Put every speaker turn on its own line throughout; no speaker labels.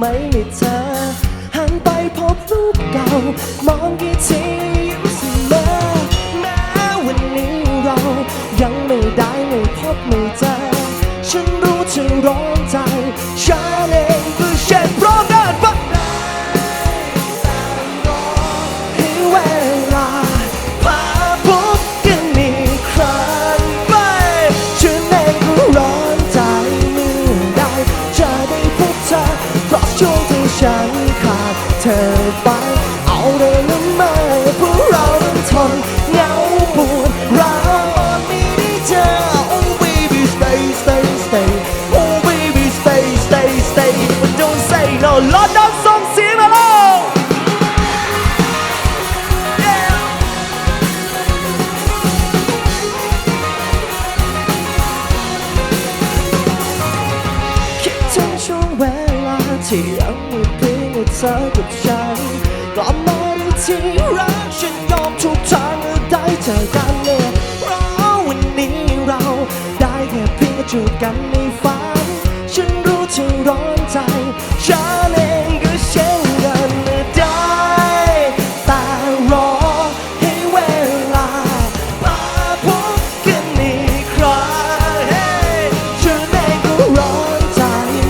ไม่มีเธอหันไปพบรูปเก่า มองกี่ทียิ้มเสมอแม้วันนี้เรายังไม่ได้ไม่พบไม่เจอ ฉันรู้เธอรอ คิดถึงช่วงเวลาที่ยังมีเพียงเธอกับฉันกลับมาได้ที่รักฉันยอมทุกทางเมื่อได้เจอกัน จูบกันในฝัน ฉันรู้เธอร้อนใจ ฉันเองก็เช่นกันได้ แต่รอให้เวลามาพบกันอีกครั้งฉันเองก็ร้อนใจ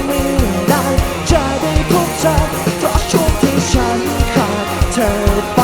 ไม่ได้จะได้พบเธอเพราะช่วงที่ฉันขาดเธอไป